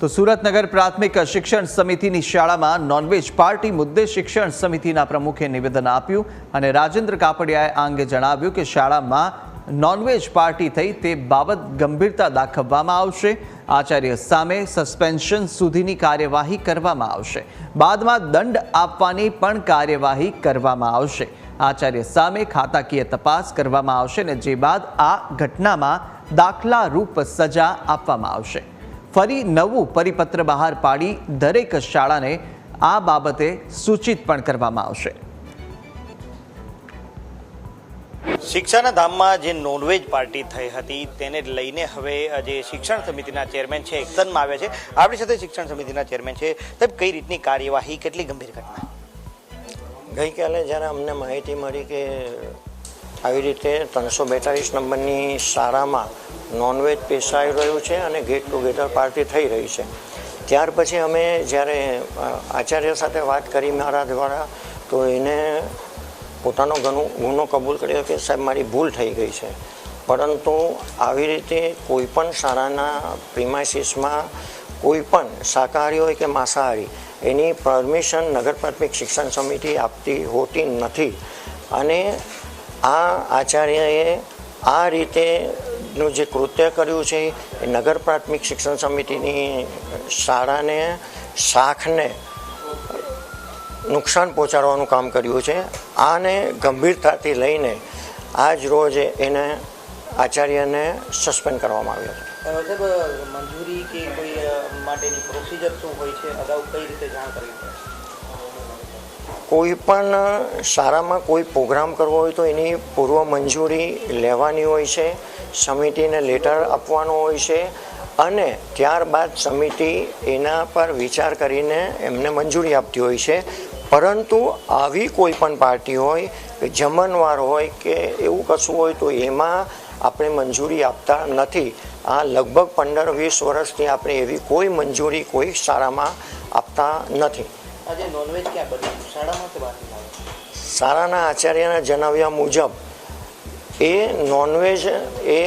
તો સુરતનગર પ્રાથમિક શિક્ષણ સમિતિની શાળામાં નોનવેજ પાર્ટી મુદ્દે શિક્ષણ સમિતિના પ્રમુખે નિવેદન આપ્યું અને રાજેન્દ્ર કાપડિયાએ આ અંગે જણાવ્યું કે શાળામાં નોનવેજ પાર્ટી થઈ તે બાબત ગંભીરતા દાખવવામાં આવશે. આચાર્ય સામે સસ્પેન્શન સુધીની કાર્યવાહી કરવામાં આવશે. બાદમાં દંડ આપવાની પણ કાર્યવાહી કરવામાં આવશે. આચાર્ય સામે ખાતાકીય તપાસ કરવામાં આવશે અને જે બાદ આ ઘટનામાં દાખલારૂપ સજા આપવામાં આવશે. ફરી નવું પરિપત્ર બહાર પાડી દરેક શાળાને આ બાબતે સૂચિત પણ કરવામાં આવશે. શિક્ષાના ધામમાં જે નોનવેજ પાર્ટી થઈ હતી તેને લઈને હવે જે શિક્ષણ સમિતિના ચેરમેન છે એક્શનમાં આવ્યા છે. આપણી સાથે શિક્ષણ સમિતિના ચેરમેન છે. સાહેબ કઈ રીતની કાર્યવાહી કેટલી ગંભીર ઘટના? ગઈકાલે જ્યારે અમને માહિતી મળી કે આવી રીતે ત્રણસો બેતાલીસ નંબરની શાળામાં નોનવેજ પીસાઈ રહ્યું છે અને ગેટ ટુગેધર પાર્ટી થઈ રહી છે. ત્યાર પછી અમે જ્યારે આચાર્ય સાથે વાત કરી મારા દ્વારા, તો એને પોતાનો ગુનો ગુનો કબૂલ કર્યો કે સાહેબ મારી ભૂલ થઈ ગઈ છે. પરંતુ આવી રીતે કોઈ પણ શાળાના પ્રિમાઇસીસમાં કોઈ પણ શાકાહારી હોય કે માંસાહારી, એની પરમિશન નગર પ્રાથમિક શિક્ષણ સમિતિ આપતી હોતી નથી. અને આ આચાર્યએ આ રીતેનું જે કૃત્ય કર્યું છે, એ નગર પ્રાથમિક શિક્ષણ સમિતિની શાળાને શાખને નુકસાન પહોંચાડવાનું કામ કર્યું છે. આને ગંભીરતાથી લઈને આજ રોજ એને આચાર્યને સસ્પેન્ડ કરવામાં આવ્યો હતો મંજૂરી કે કોઈ માટેની પ્રોસિજર શું હોય છે? અગાઉ કઈ રીતે જાણ કરવી કોઈ પણ શાળામાં કોઈ પ્રોગ્રામ કરવો હોય તો એની પૂર્વ મંજૂરી લેવાની હોય છે, સમિતિને લેટર આપવાનો હોય છે અને ત્યારબાદ સમિતિ એના પર વિચાર કરીને એમને મંજૂરી આપતી હોય છે. પરંતુ આવી કોઈ પણ પાર્ટી હોય કે જમણવાર હોય કે એવું કશું હોય તો એમાં આપણે મંજૂરી આપતા નથી. આ લગભગ પંદર વીસ વર્ષથી આપણે એવી કોઈ મંજૂરી કોઈ શાળામાં આપતા નથી. આજે નોનવેજ ક્યાં બન્યું? શાળામાં કે બહારથી લાવે શાળાના આચાર્યના જણાવ્યા મુજબ એ નોનવેજ એ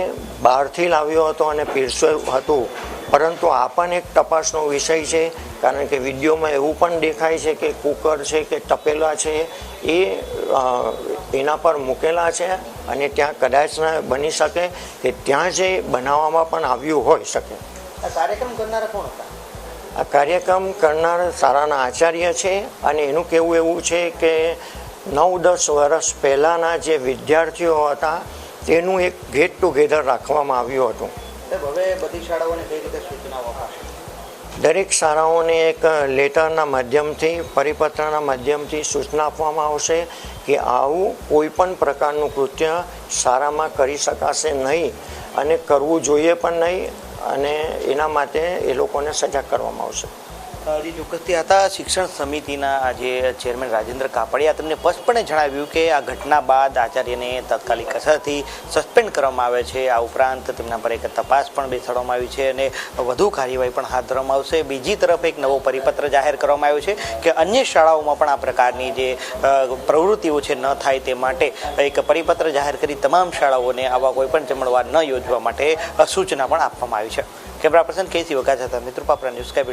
બહારથી લાવ્યો હતો અને પીરસ્યું હતું. પરંતુ આ પણ એક તપાસનો વિષય છે કારણ કે વિડીયોમાં એવું પણ દેખાય છે કે કુકર છે કે તપેલા છે એ એના પર મૂકેલા છે અને ત્યાં કદાચ ના બની શકે કે ત્યાં જે બનાવવામાં પણ આવ્યું હોઈ શકે. કાર્યક્રમ કરનારા કોણ હતા? આ કાર્યક્રમ કરનાર સારાના આચાર્ય છે અને એનું કહેવું એવું છે કે નવ દસ વર્ષ પહેલાંના જે વિદ્યાર્થીઓ હતા તેનું એક ગેટ ટુગેધર રાખવામાં આવ્યું હતું. હવે બધી શાળાઓને કઈ રીતે સૂચનાઓ અપાશે દરેક શાળાઓને એક લેટરના માધ્યમથી પરિપત્રના માધ્યમથી સૂચના આપવામાં આવશે કે આવું કોઈ પણ પ્રકારનું કૃત્ય શાળામાં કરી શકાશે નહીં અને કરવું જોઈએ પણ નહીં. અને એના માટે એ લોકોને સજાગ કરવામાં આવશે. હજી ચોક્કસથી હતા શિક્ષણ સમિતિના આજે ચેરમેન રાજેન્દ્ર કાપડિયા તેમને સ્પષ્ટપણે જણાવ્યું કે આ ઘટના બાદ આચાર્યને તાત્કાલિક અસરથી સસ્પેન્ડ કરવામાં આવે છે. આ ઉપરાંત તેમના પર એક તપાસ પણ બેસાડવામાં આવી છે અને વધુ કાર્યવાહી પણ હાથ ધરવામાં આવશે. બીજી તરફ એક નવો પરિપત્ર જાહેર કરવામાં આવ્યો છે કે અન્ય શાળાઓમાં પણ આ પ્રકારની જે પ્રવૃત્તિઓ છે ન થાય તે માટે એક પરિપત્ર જાહેર કરી તમામ શાળાઓને આવા કોઈ પણ જમણવાર ન યોજવા માટે સૂચના પણ આપવામાં આવી છે. કેમેરા પર્સન કેસી વગા હતા મિત્રો પાપરા ન્યૂઝ